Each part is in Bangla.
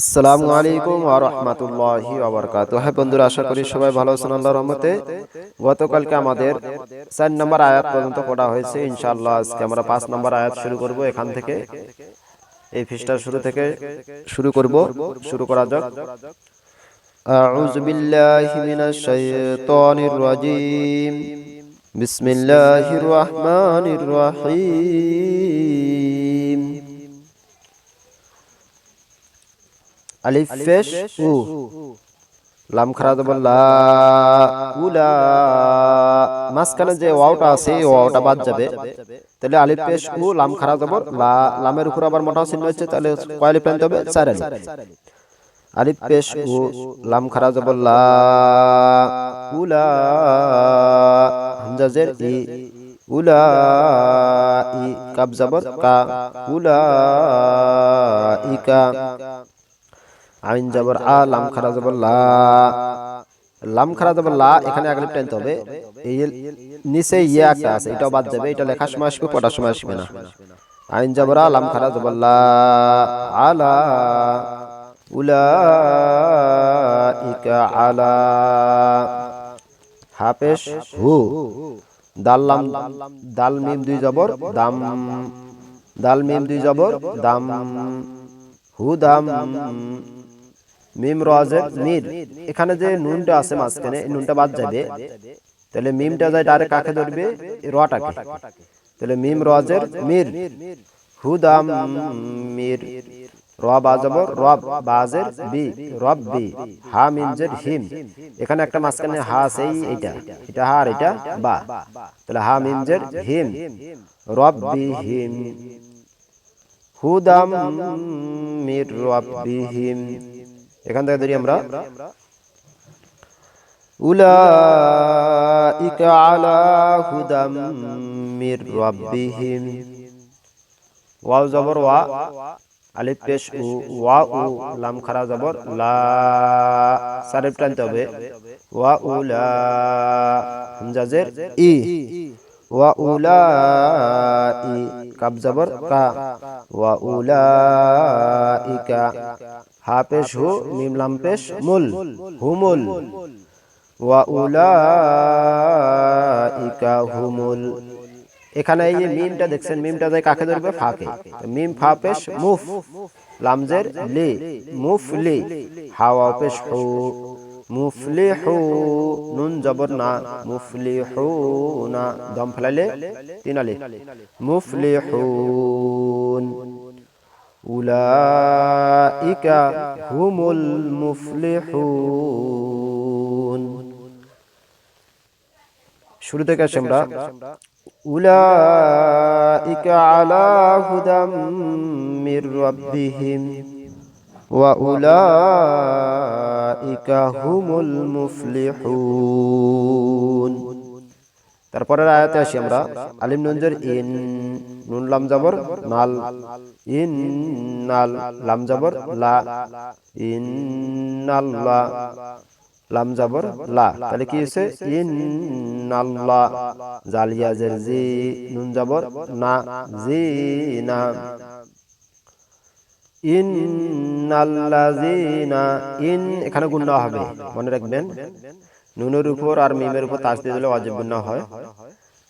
আসসালামু আলাইকুম ওয়া রাহমাতুল্লাহি ওয়া বারাকাতুহু হ্যাঁ বন্ধুরা আশা করি সবাই ভালো আছেন আল্লাহর রহমতে। গতকালকে আমাদের 4 নম্বর আয়াত পর্যন্ত পড়া হয়েছে ইনশাআল্লাহ আজকে আমরা 5 নম্বর আয়াত শুরু করব। এখান থেকে এই ফিস্টার শুরু থেকে শুরু করব শুরু করা যাক। আউযু বিল্লাহি মিনাশ শাইতানির রাজিম। বিসমিল্লাহির রহমানির রহিম। আলিফ পেশ উ। লাম খারা দেব লা উলা। মাঝখানে যে ওয়াওটা আছে এই ওয়াওটা বাদ যাবে। তাহলে আলিফ পেশ উ লাম খারা দেব লা। লামের উপর আবার মোটা চিহ্ন হচ্ছে তাহলে কয় আলিফ আনতে হবে চার আলিফ। আলিফ। পেশ উ লাম খারা দেব লা উলা। হামজা জের ই উলা। ই কাব জবর কা উলা। ইকা আইন যাবর আ, লাম খারা যাবর লা। লাম খারা লা, এখানে আগে টানতে হবে। এই নিচে ইয়া একটা আছে, এটাও বাদ যাবে এটা লেখার সময় আসবে পড়ার সময় আসবে না। আইন যাবর আ, লাম খারা যাবর লা। আলা উলা ইকা আলা। হাফেশ হু। দাল লাম, দাল মিম দুই জবর, দাম, দাল মিম দুই জবর, দাম, হু, দাম। মিম রাজের মির। এখানে যে নুনটা আছে মাঝখানে নুনটা বাদ যাবে। তাহলে মিমটা যায় ডাইরেক্ট কাকে ধরবে? রটাকে তাহলে মিম রাজের মির। হুদাম মির। র বাজাবর রব বাজের বি রব বি, হা মিমজের হিম। এখানে একটা মাঝখানে হা আছে, এইটা। এটা হা আর এটা বা। তাহলে হা মিমজের হিম। রব বি হিম। হুদাম মির রব্বিহিম এখান থেকে ধরি আমরা। উলাইকা আলা হুদাম মির রব্বিহিম। ওয়াও জবর ওয়া। আলিফ পেশ উ ওয়া উ লাম খারা জবর লা সারিফ টানতে হবে। ওয়া উলা হামজাজের ই। ওয়া উলা ই কাব জবর কা। ওয়া উলা ইকা হা পেশ হু মিম লাম পেশ মুল হুমুল। ওয়া উলা ইকা হুমুল। এখানে এই যে মিমটা দেখছেন মিমটা যায় কাকে ধরবে? ফাকে। মিম ফা পেশ মুফ। লামজের লি। মুফ লি। হাওয়া পেশ হু। মুফলিহু নুন জবর না। মুফলিহু না। দম ফেলাইলে তিন আলি। মুফলিহুন উলাইকা হুমুল মুফলিহুন। শুরু থেকে আসি আমরা। উলাইকা আলা হুদাম মির রাব্বিহিম ওয়াউলাইকা হুমুল মুফলিহুন। তারপরের আয়াতে আসি আমরা। আলিম নুনজের ইন, নুন লাম জাবর, নাল। ইন নাল লাম জাবর লা। লা তাহলে কি হয়েছে? ইন নাল্লা জালিয়া জি, নুন জাবর না, জি না। ইন্নাল্লাযিনা ইন এখানে গুণা হবে। মনে রাখবেন, নুনের উপর আর মিমের উপর তাস দিয়ে দিলে ওয়াজিব গুণা হয়।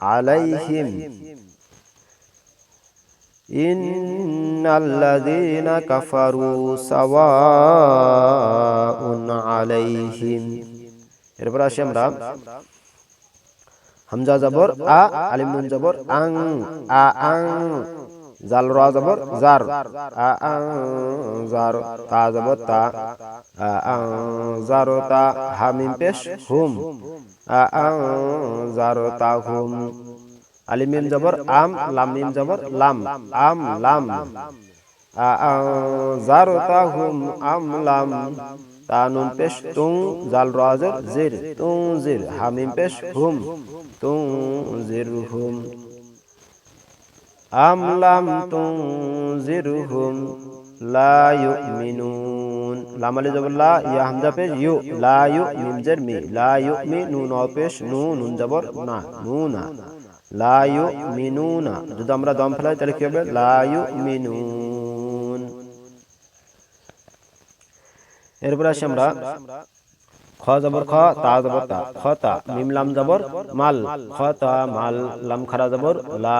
عليهم إن الذين كفروا سواء عليهم এরপর আসি আমরা হামজা জবর আ আলিম নুন জবর আং আ আং জাল রা জবর জার। জার, তা জবর, তা। জার, তা। হা মিম পেশ, হুম। জার, তা, হুম। আলিম মিম জবর, আম। লাম মিম জবর, লাম। আম, লাম। আনজারতাহুম আম, লাম। তানুন পেশ, তুং, জাল রাজের জির, তুং, জির। হামিম পেশ, হুম। তুং, জির, হুম। আম লাম তুং জির হুম লা ইউমিনুন লাম আলি জবর লা ইয়া হামজা পেশ ইউ লা ইউ মিম মি লা ইউ মি নুন অ পেশ নুন জবর না নু না লা ইউ যদি আমরা দম ফেলাই তাহলে কি হবে লা ইউ মিনুন এরপর আসি আমরা খ জবর খ তা জবর তা খ তা মিম লাম জবর মাল খ তা মাল লাম খারা জবর লা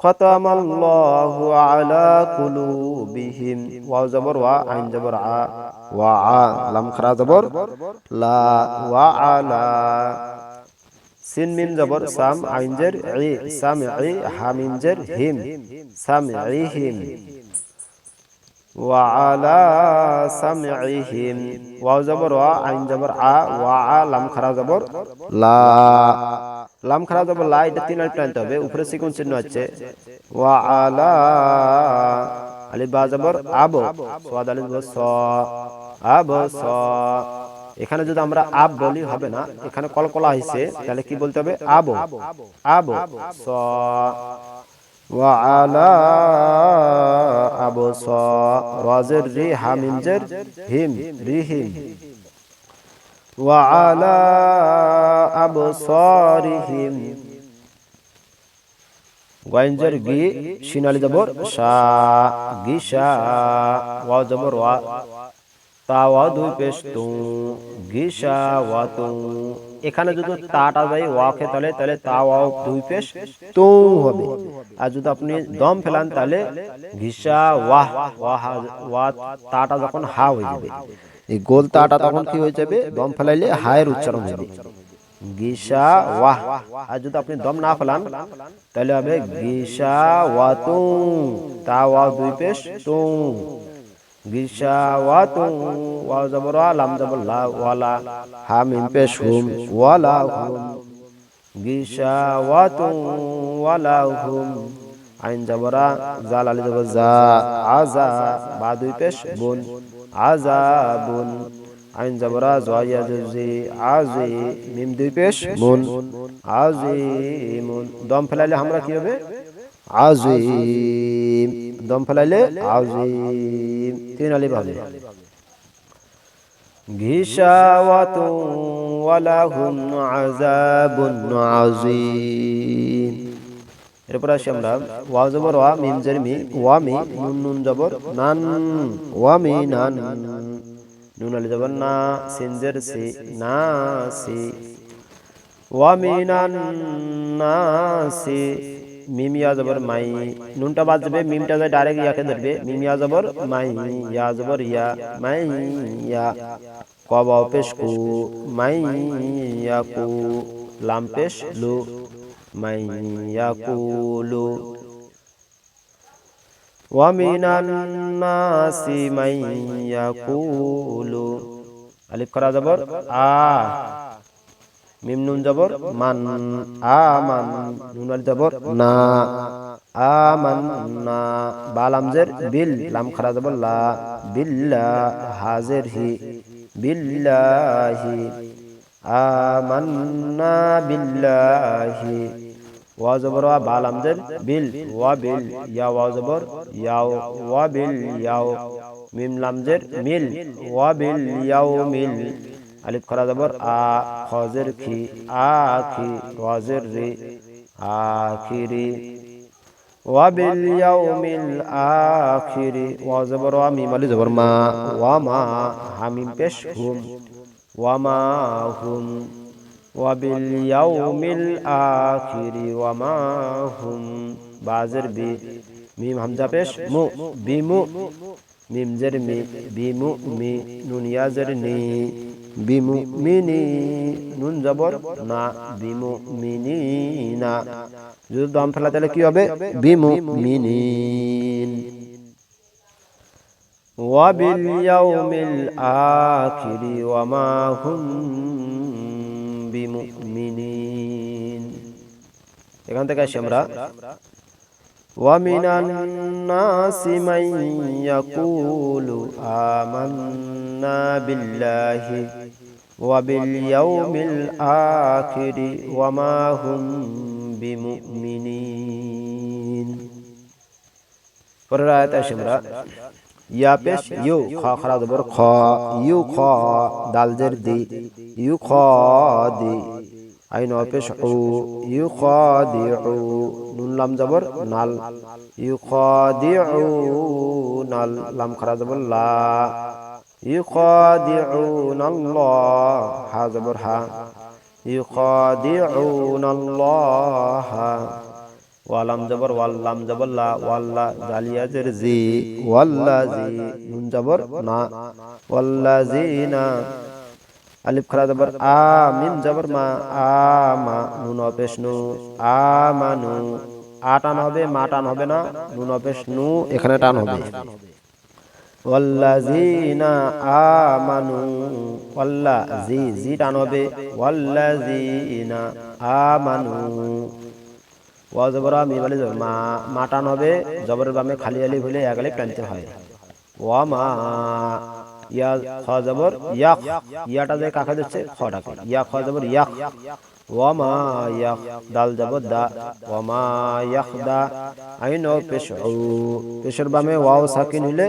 ختم الله على قلوبهم واو زبر وا عين زبر ع وع لم خرا زبر لا وعلا سين ميم زبر سام عين جر عي سامعي حامين جر هم سامعيهم وعلى سمعهم واو زبر وا عين زبر ع وع لم خرا زبر لا লাম খারাপ যাবে, লা এটা তিন আলিফ টানতে হবে উপরে সিকুন চিহ্ন আছে? ওয়া আলা, আলিফ বা জবর, আব। সাদ আলিফ স। আব, স। এখানে যদি আমরা আব বলি, হবে না। এখানে কলকলা হয়েছে তাহলে কি বলতে হবে? আব। আব, স। ওয়া আলা, আব, স। রাজের রি, হামিম জের, হিম, রিহিম। وعلى أبصارهم গঞ্জর গি শিনালি জবর শা গিশা ওয়া জবর ওয়া তা ওয়া দুই পেশ তু গিশা ওয়া তু এখানে যদি তাটা যায় ওয়াকে তাহলে তাহলে তা ওয়াও দুই পেশ তু হবে আর যদি আপনি দম ফেলান তাহলে ঘিসা ওয়াহ ওয়াহ ওয়া তাটা যখন হা হয়ে যাবে এই গোল তাটা তখন কি হয়ে যাবে? দম ফেলাইলে হায়ের উচ্চারণ হবে। গিসা ওয়াহ। আর যদি আপনি দম না ফেলান তাহলে হবে গিসা ওয়া তু তা ওয়া দুই পেশ তু গিসা ওয়া তু ওয়া জবর লাম জবর লা ওয়ালা। হা মিম পেশ হুম ওয়ালা হুম। গিসা ওয়া তু ওয়ালা হুম। আইন জবরা জাল আলি জবর জা আজা বা দুই পেশ বুন। আজাবুন আইন জবরা জয়া জজি আজি মিম দুই পেশ, মুন। আজিমুন দম ফেলাইলে আমরা কি হবে? আজিম দম ফেলাইলে আজিম তিন আলিফ হবে। ঘিসাওয়াতু ওয়ালাহুম আযাবুন আযীম এরপর আসি আমরা, ওয়া জবর, ওয়া মিম জের মি ওয়া মি, নুন নুন জবর, নান, ওয়া মি, নান। নুন আলি জবর, না, সিন জের, সি, না, সি। ওয়া মিনান নাসি মিম, ইয়া জবর, মাই। নুনটা বাদ যাবে মিমটা যায় ডাইরেক্ট ইয়াকে ধরবে। মিম, ইয়া জবর, মাই, ইয়া জবর, ইয়া, মাই, ইয়া। কবা পেশ, কু, মাই, ইয়া, কু। লাম, পেশ, লু। মাই ইয়া কুলু ومن الناس من يقول আলিফ করা জবর আ মিম নুন জবর মান আমান নুন আল জবর না আমান না বালাম জের বিল লাম খারা জবর লা বিল্লা হাজির হি বিল্লাহি আমান্না বিল্লাহি। ওয়া জবর ওয়া বালাম জের বিল ওয়া বিল ইয়া ওয়া জবর ইয়াও ওয়া বিল ইয়াও মিম লাম জের মিল ওয়া বিল ইয়াও মিল। আলিফ করা জবর আ খজের খি আখি ওয়াজের রি আখিরি ওয়াবিল ইয়াউমিল আখিরি ওয়া জবর ওয়া মিম আলি জবর মা ওয়া মা হামিম পেশ হুম ওয়া মা হুম ওয়াবিল ইয়াউমিল আখিরি ওয়া বাজের বি মিম হামজা পেশ মু বিমু মিম জের মি বিমু মি নুন ইয়া জের নি বিমু মিনি নুন জবর না বিমু মিনি না যদি দম ফেলা তাহলে কি হবে? বিমু মিনিন وباليوم الآخر وما هم بمؤمنين এখান থেকে আসি আমরা ومن الناس من يقول آمنا بالله وباليوم الآخر وما هم بمؤمنين পরের আয়াত আসি আমরা ইয়া পেশ ইউ খ খরা জবর খ ইউ খ দাল জের দি ইউ খ দি আইন পেশ উ ইউ খ দি উ নুন লাম জবর নাল ইউ খ দি উ নাল লাম খরা জবর লা ইউ খ দি উ নাল হা জবর হা ইউ খ দি উ নাল হা ওয়ালাম জবর, ওয়াল্লাম জবর, লা ওয়াল্লা জালিয়া জের জি ওয়াল্লা জি, নুন জবর, না। ওয়াল্লা জি, না। আলিফ খরা জবর, আ, মিম জবর, মা, আ, মা, নুন অপেশ নু, আ, মা, নু। আ টান হবে, মা টান হবে না, নুন অপেশ নু, এখানে টান হবে। ওয়াল্লাযীনা আমানু ওয়াল্লা জি জি টান হবে ওয়াল্লাযীনা আমানু ওয়া জবরা মি বলে জবর মা, মাটান হবে, জবরের বামে খালি আলি হলে এক আলি টানতে হয়। ওয়া মা ইয়া খ জবর ইয়া ইয়াটা যে কাকে দিচ্ছে? খটাকে ইয়া খ জবর ইয়া ওয়া মা ইয়া দাল জবর দা ওয়া মা ইয়াখদা আইন ও পেশ উ বামে ওয়াও সাকিন হলে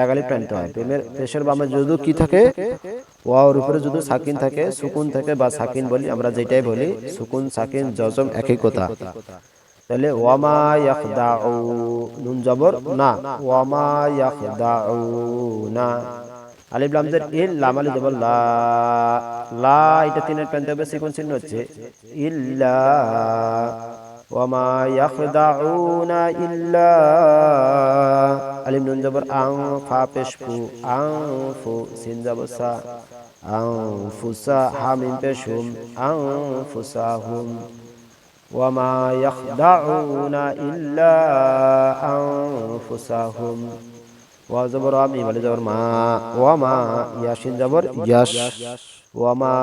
এক আলিফ টানতে হয়। প্রেমের পেশের বামে যদি কি থাকে? ওয়াওর উপরে যদি সাকিন থাকে, সুকুন থাকে বা সাকিন বলি আমরা যেটাই বলি, সুকুন, সাকিন, জজম একই কথা। তাহলে ওয়ামা ইয়াখদাউ নুন জবর না। ওয়ামা ইয়াখদাউ না। আলিফ লাম জের ইল লাম আলি জবর লা লা এটা তিনের পেন দেবে সিকুন চিহ্ন হচ্ছে ইল্লা ওয়ামা ইয়াখদাউনা ইল্লা আলিফ নুন জবর আং ফা পেশ ফু আং ফু সিন জবর সা আং ফুসা হামিম পেশ হুম আং ফুসা হুম وما يخدعون إلا أنفسهم وزبر أمي ولي زبر ما وما ياشين زبر يش وما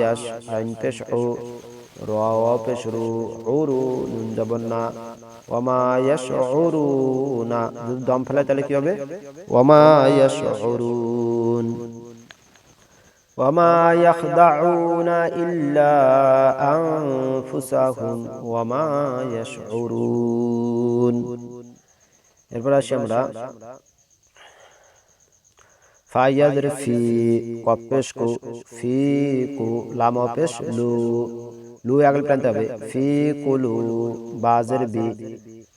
يش عين تشعو روا بشرو عرو نون زبرنا وما يشعرون دم فلا تلك يوبي وما يشعرون وما يخدعون إلا أنفسهم وما يشعرون এরপর আসি আমরা ফাইয়াদের ফি কপেশ কু ফি কু লাম অপেশ লু লু আগল প্রান্তে হবে। ফি কুলু বাজের বি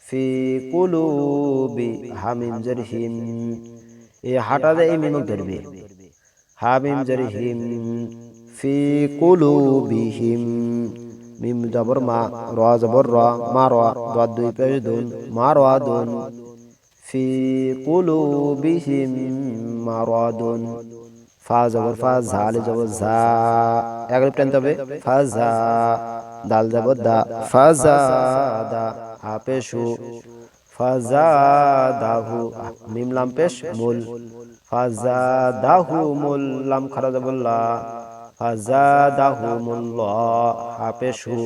ফি কুলু বি হামিম জের হিম এই হাটা দে এই ধরবে। হামিম জের হিম ফি কুলুবিহিম মিম জবর মা, র জবর র, মা র দুই পেশ দুন, মা দুন। ফি কুলুবিহিম মারাদুন ফা জবর ফা ঝাল জবর ঝা এগারো প্রান্ত হবে। ফা ঝা দাল জবর দা। ফা জা দা। হা পেশু। ফা জা দাহু। মিম লাম পেশ মূল। ফাজাদাহুমুল লাম খারাজাবুল্লাহ ফাজাদাহুমুল্লাহ হাফেশু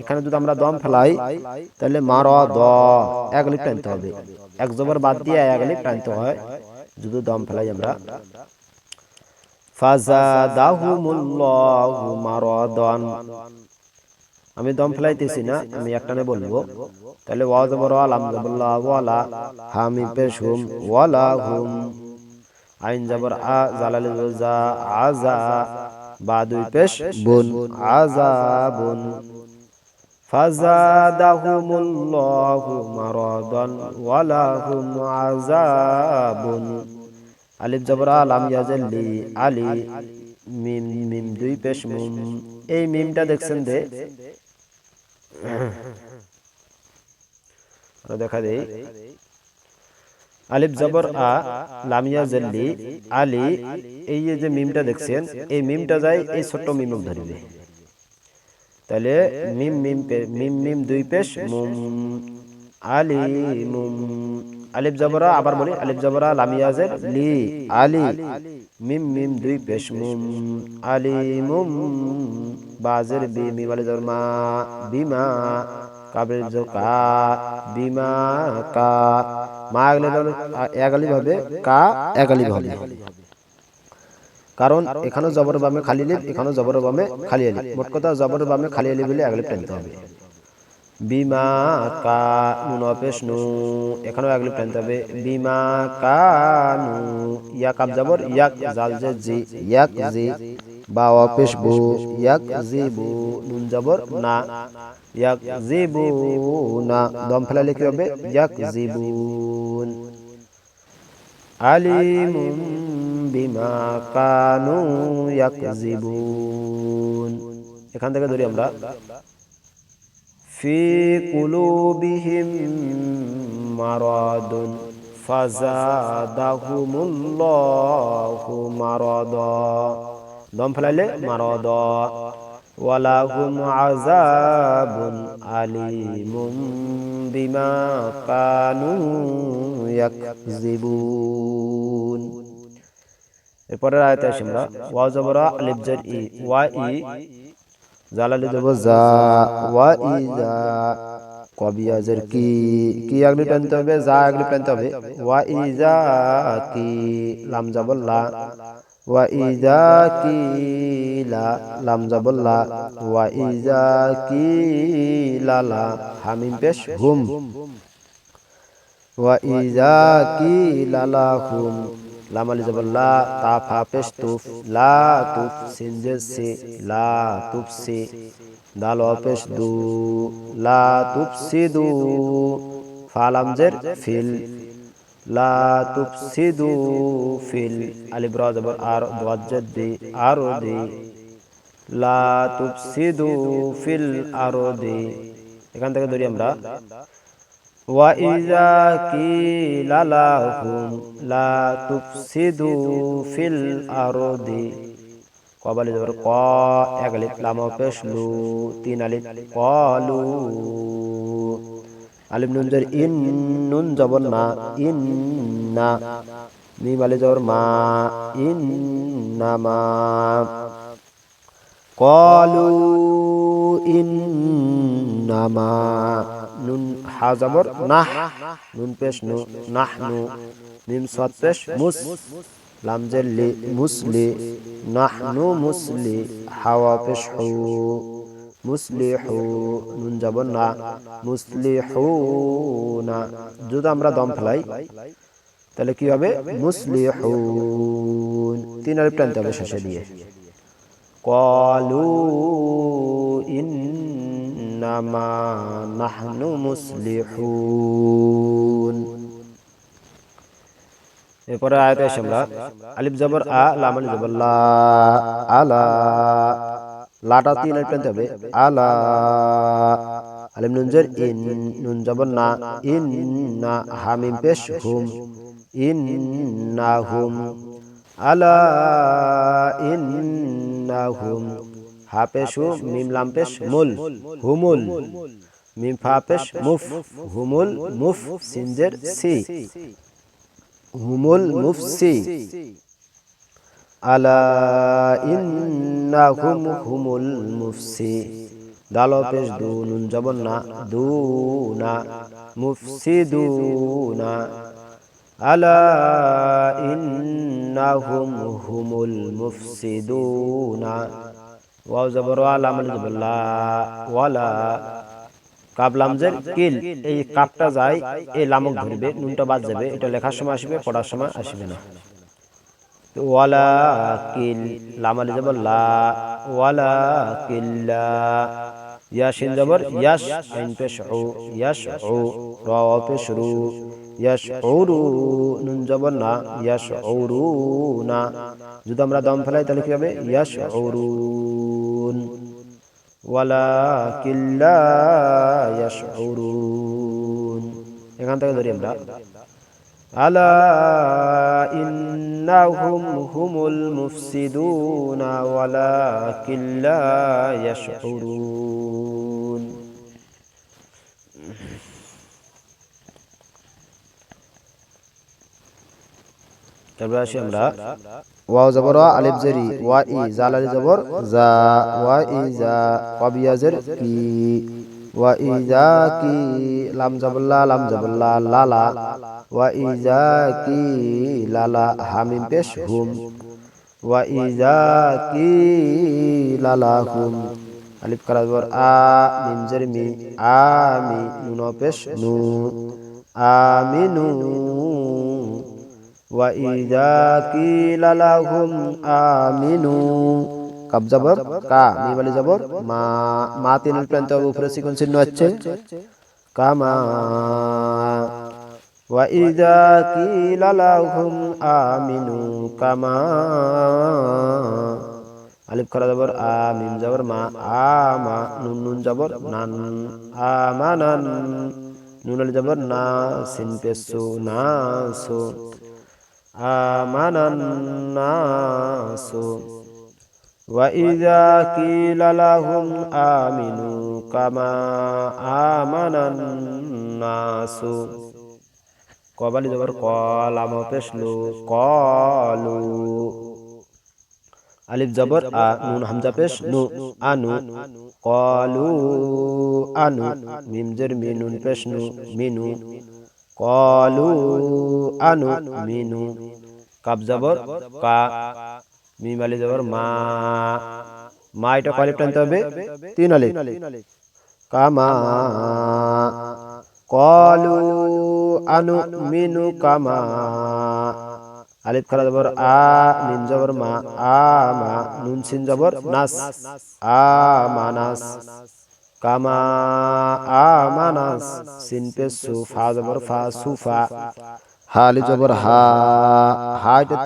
এখানে যদি আমরা দম ফেলাই, তাহলে মা র দ, এক লিপ টানতে হবে। এক জবর বাদ দিয়ে এক লিপ টানতে হয়। যদি দম ফেলাই আমরা। ফাজাদাহুমুল্লাহু মারাদান আমি দম ফেলাইতেছি না আমি একটানে বলব। তাহলে ওয়া জবর আলাম জবরলা ওয়ালা হামি পেশুম ওয়ালা হুম। আইন জবর আ জালাল জা আজা। বা দুই পেশ বুন আযাবুন ফাজাদাহুমুল্লাহু মারাদান ওয়ালা হুম আযাবুন আলিফ জবরা লাম ইয়াজের লি আলি মিম মিম দুই পেশ মুম। এই মিমটা দেখছেন দে দেখা দেই। আলিফ জবর আ, লামিয়া জেল্লি, আলি, এই যে মিমটা দেখছেন, এই মিমটা যায় এই ছোট্ট মিমক ধরিবে তাহলে মিম মিম মিম মিম দুই পেশ, মুম আলি মুম আলিফ জবরা, আবার বলি আলিফ জবরা লামিয়াজের লি, আলি, মিম মিম, দুই পেশ মুম আলি মুম বাজের বি, মিম আলি জবর বিমা কাবের কা বিমা, কা। মা আগলে এগালি ভাবে কা এগালি ভাবে কারণ এখানেও জবর বামে খালি লিপ, এখানেও জবর বামে খালি আলিফ। মোট কথা জবর বামে খালি আলিফ বলে আগলিপ টানতে হবে। বিমা কা নুন অপেশ নু এখানেও আগলিপ টানতে হবে বিমা কা নু ইয়াক আব জবর, ইয়াক জাল যে জি, ইয়াক জি, বা অপেশ বু ইয়াক জি বু নুন জবর, না, ইয়াক জি বু না, দম ফেলা কি হবে, ইয়াক জি বুন আলিমুম বিমা কানু ইয়াক ইয়াকজিবুন এখান থেকে ধরি আমরা ফি কুলুবিহিম মারাদুন ফাজাদাহুমুল্লাহু মারাদা দম ফেলাইলে মারাদা, ওয়ালাহুম আযাবুন আলিমুম বিমা কানু ইয়াকজিবুন এরপরের আয়াতে আসি আমরা ওয়া জবরা ই জালালি দেব যা ওয়া ই যা কবিয়া জার কি? কি? আগলি টানতে হবে? যা আগলি টানতে হবে। ওয়া ই যা কি? লাম জাবর লা ওয়া ই যা কি? লা। লাম জাবর লা ওয়া ই যা কি? লা লা। হামিম পেশ হুম। ওয়া ইজা কি? লালাহুম লাম আলি লা তা ফা পেশ তুফ, লা তুফ সিন জে সি, লা তুফ সি, দাল ওয়া পেশ দু, লা তুফ সি দু ফালাম জের ফিল, লা তুফ সি দু ফিল আলি ব্রা জবর আর দোয়াজ জের দি, আর দি, লা তুফ সি দু ফিল, আর দি, এখান থেকে ধরি আমরা وإذا قيل لهم لا تفسدوا في الأرض قبل ذبر قا أغلب لما فشلو تين ألف قالوا ألف ننظر إن ننظرنا إننا ميم ألف ما إنما না মা ইন না মা কলু ইন্নামা নুন হা জবর নাহ নুন পেশ নু নাহ নু মিম সাদ পেশ মুস লাম জেল্লি মুসলি নাহনু মুসলি হাওয়া পেশ হু মুসলিহু নুন জবর না মুসলিহু না যদি আমরা দম ফেলাই তাহলে কি হবে মুসলিহুন তিন আলিফ টানতে হবে শেষে দিয়ে قالوا إنما نحن مصلحون এরপরে আয়াতে আসি আমরা আলিফ জবর আ লাম আলিফ জবর লা আলা লাটা তিন আলিফ টানতে হবে আলা আলিফ নুন জের ইন নুন জবর না ইন না হামিম পেশ হুম ইন না হুম আলা ইন্নাহুম হাপেশু মিম লাম মুল, হুমুল, মিম মুফ, হুমুল, মুফ, সিনজের হুমুল মুফসি আলা ইন্নাহুম, হুমুল মুফসি দালো, পেশ, দু, নুন না, দু, না মুফসিদুনা আলা ইন্নাহুম হুমুল মুফসিদুনা। ওয়াও জবর ওয়া লাম আলিফ জবর ওয়ালা। কাব লামজের কিল এই কাপটা যায় এই লামক ধরবে নুনটা বাদ যাবে এটা লেখার সময় আসবে পড়ার সময় আসবে না। ওয়ালা কিল লাম আলিফ জবর লা। ওয়ালা কিল্লা। ইয়া শিন জবর, ইয়াস আইন পেশ ও ইয়াস ও র পেশ রু ইয়াস রু নুন জবর না ইয়াস রু না যদি আমরা দম ফেলাই, তাহলে কি হবে? ইয়াস রুন ওয়ালাকিন লা ইয়াশউরুন এখান থেকে ধরি আমরা। আলা ইন্নাহুম হুমুল মুফসিদুনা ওয়ালাকিন লা ইয়াশউরুন তারপরে আসি আমরা ওয়াও জবর ওয়া, আলিফ জেরি ওয়া ই জাল আলি জবর জা ওয়া ই জা কবিয়াজের কি ওয়া ইজা কি লাম জবল্লা লাম জবল্লা লালা ওয়া ইজা কি লালা হামিম পেশ হুম ওয়া ইজা কি লালা হুম আলিফ কারাজবর আ মিম জের মিম আমি নুন পেশ নু আমিনু ওয়া ইজা কি লালা হুম আমিনু কাব জবর কা মিম জবর মা মা তিন প্রান্ত উপরে সিকোয়েন্স চিহ্ন আছে কামা وإذا قيل لهم آمنوا كما আলিফ করা জবর আ মিম জবর মা আ মা নুন নুন জবর নান আমানান নুন আলি জবর না সিন পেসু না সু آمن الناس وإذا قيل لهم آمنوا كما آمن الناس قبل جبر قال ما پشلو قالوا ألف جبر نون حمزة پش نو أنو قالوا أنو ميم جر مينون پش نو مينو قالوا أنو مينو كاب جبر كا মিম আলি জবর মা। মা। এটা কলিপ টানতে হবে? তিন আলি কামা। কলু আনু মিনু কামা। আলিফ খারা জবর আ মিম জবর মা। আ মা। নুন সিন জবর নাস। আ মানাস কামা। আমানাস সিন পে সু ফা জবর ফা সুফা হালি জবর হা হা এটা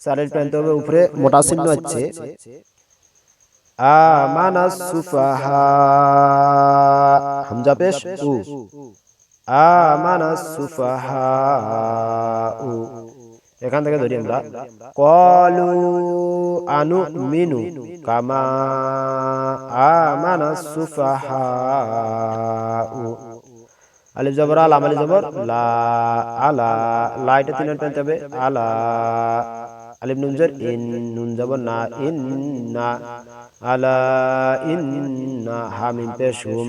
সারের হবে উপরে, মোটা চিহ্ন আছে। আমানাস সুফাহা হামজা পেশ, উ। আমানাস সুফাহা উ। এখান থেকে ধরি আমরা। কলু আনু মিনু কামা আমানা সুফাহা আলিফ জবর, আলাম আলিফ জবর, লা, আলা, লা, এটা তিনের পেতে হবে আলা। আলিফ নুন জের, ইন, নুন জবর, না, ইন, না। আলা, ইন, না, হামিম পেশ হুম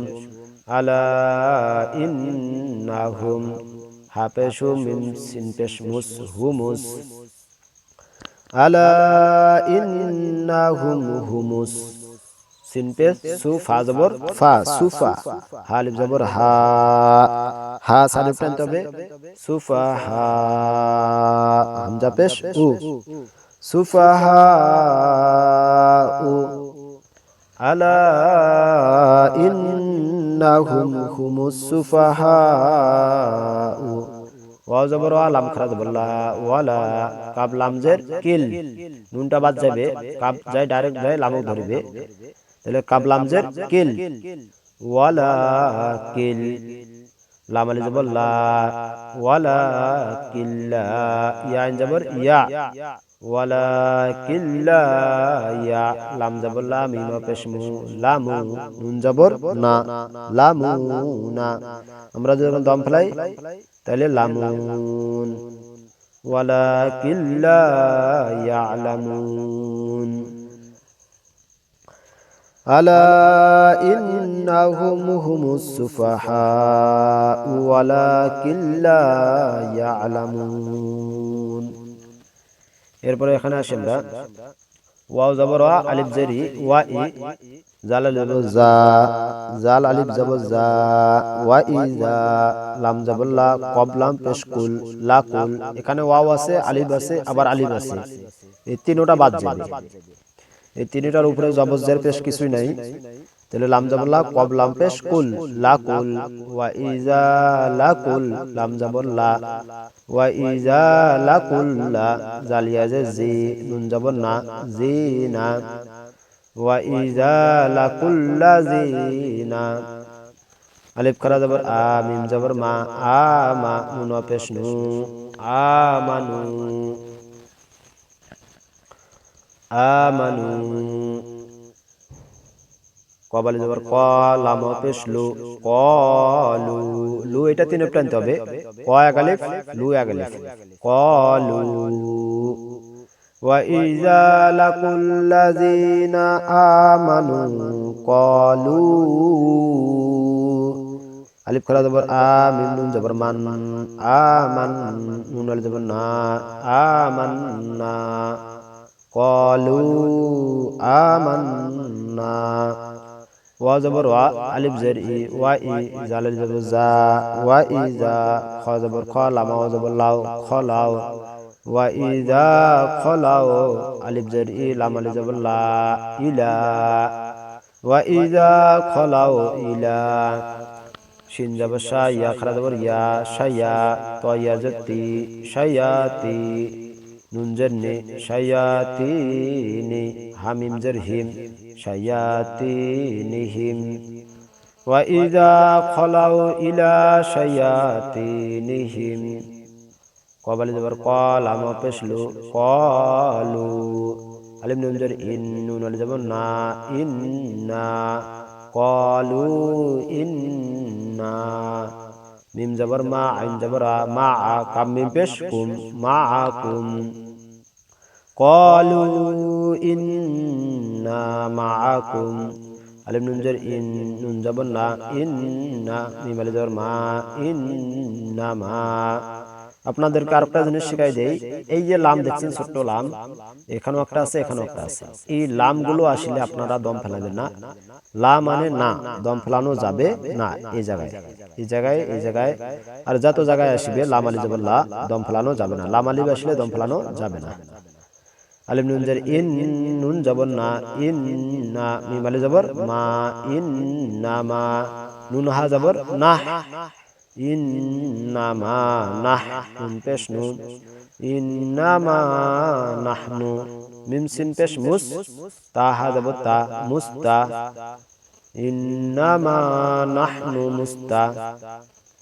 আলা না, হুম। হাপেশু মিম সিন পেশ মুস হুমুস। আলা, ইন, না, হুম পেশ সু ফা জবর ফা সুফা হালিফ জবর হা হা সালিফ টানতে হবে সুফা হা হামজা পেশ উ সুফা হা উ আলা ইন্নাহুম হুমুস সুফাহা ওয়াও জবর ওয়া লাম খারাজ বললা ওয়ালা কাব লামজের কিল নুনটা বাদ যাবে কাব যায় ডাইরেক্ট যায় লামক ধরবে তাহলে কাব লামজের কিল। ওয়ালা কিল। লাম আলি জবর লা। ওয়ালা কিল্লা ইয়া আইন জবর ইয়া। ওয়ালা কিল্লা ইয়া। লাম জবর লা মিম পেশমু লামু নুন জবর না। লামু না। আমরা যখন দম ফেলাই তাহলে লামুন ওয়ালা কিল্লা ইয়ালামুন ألا إنهم هم السفهاء ولكن لا يعلمون এরপরে এখানে আসি আমরা ওয়াও জবর ওয়া আলিফ জেরি ওয়া ই জাল আলিফ জা জাল আলিফ জবর জা ওয়া ই জা লাম জবর লা কব লাম পেশ কুল লা কুল এখানে ওয়াও আছে আলিফ আছে আবার আলিফ আছে এই তিনটা বাদ যাবে এই তিনটার উপরে জবজ্জের পেশ কিছুই নাই। তাহলে লাম যাবর লা কব লাম পেশ কুল, লা কুল, ওয়া ইজা লা কুল, লাম যাবর লা, ওয়া ইজা লা কুল লা, জালিয়া যে জি, নুন যাবর না, জি না, ওয়া ইজা লা কুল্লা জিনা আলিফ করা যাবর আ, মিম যাবর মা, আ, মা নুন পেশ নু আমানু আমানু কবালে যাবার ক লাম পেশ লু কলু লু এটা তিন টানতে হবে ক এক আলিফ লু এক আলিফ কলু وإذا لقوا الذين آمنوا قالوا আলিফ করা জবর আ মিম নুন জবর মান আমান নুন আলিফ জবর না আমান্না কলু জবর ওয়া আলিফ জের ই ওয়া ই জাল জা ওয়া ই জা খ জবর খ লামা ওয়া জবর লাও খ লাও ওয়া ইজা খলাও আলিফ জের ই লাম আলিফ জবর লা ইলা ওয়া ইজা খলাও ইলা শিন জবর শা ইয়া খরা জবর ইয়া শাইয়া তো ইয়া জতি শায়াতি নুন জের নে শায়াতিনি, হামিম জের হিম শায়াতিনিহিম খলাও ইলা শায়াতিনিহিম। কবালি যাবার কল, আমা পেশলু, কলু। আলিম নুন জের ইন, নুন আলি যাব না, ইন্না। কলু ইন্না। মিম যাবার মা, আইন যাবার মা কাম মিম পেশ কুম, মা কুম। নুন জের ইন, নুন যাবার না ইন্না, মিম আলি যাবার মা, ইন্না মা। আপনাদেরকে আরেকটা জিনিস শিখাই দেই, এই যে লাম দেখছেন ছোট্ট লাম, এখানেও একটা আছে, এখানেও একটা আছে। এই লামগুলো আসলে আপনারা দম ফেলাবেন না। লা মানে না, দম ফেলানো যাবে না, এই জায়গায়। এই জায়গায় এই জায়গায়। আর যত জায়গায় আসবে, লাম আলি যাবে লা, দম ফেলানো যাবে না। লাম আসলে দম ফেলানো যাবে না। আলিম নুন জের ইন নুন জবর না, ইন না মিম আলি জবর, মা, ইন না, মা, নুন হা জবর, না ইন্নামা না নুন পেশ নুন ইন না ইন্নামা নাহনু মিম সিন পেশ মুস, তা হা যাব তা মুস্তা ইন্নামা নাহনু মুস্তা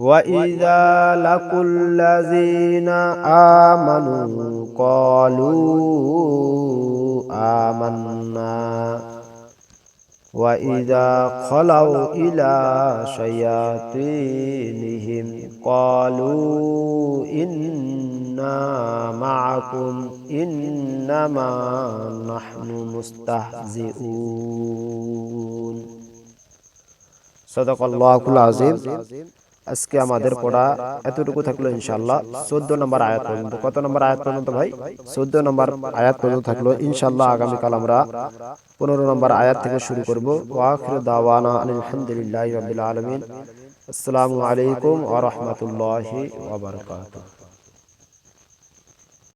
وَإِذَا لَقُوا الَّذِينَ آمَنُوا قَالُوا آمَنَّا وَإِذَا خَلَوْا إِلَى شَيَاطِينِهِمْ قَالُوا إِنَّا مَعَكُمْ إِنَّمَا نَحْنُ مُسْتَهْزِئُونَ صدق الله العظيم. আজকে আমাদের পড়া এতটুকু থাকল ইনশাল্লাহ চোদ্দ নম্বর আয়াত পর্যন্ত। কত নম্বর আয়াত পর্যন্ত ভাই? চোদ্দ নম্বর আয়াত পর্যন্ত থাকল ইনশাল্লাহ আগামীকাল আমরা পনেরো নম্বর আয়াত থেকে শুরু করব। দাওয়ানা আলহামদুলিল্লাহ আলমিন। আসসালামু আলাইকুম ওয়া রাহমাতুল্লাহি ওয়া বারাকাতুহু।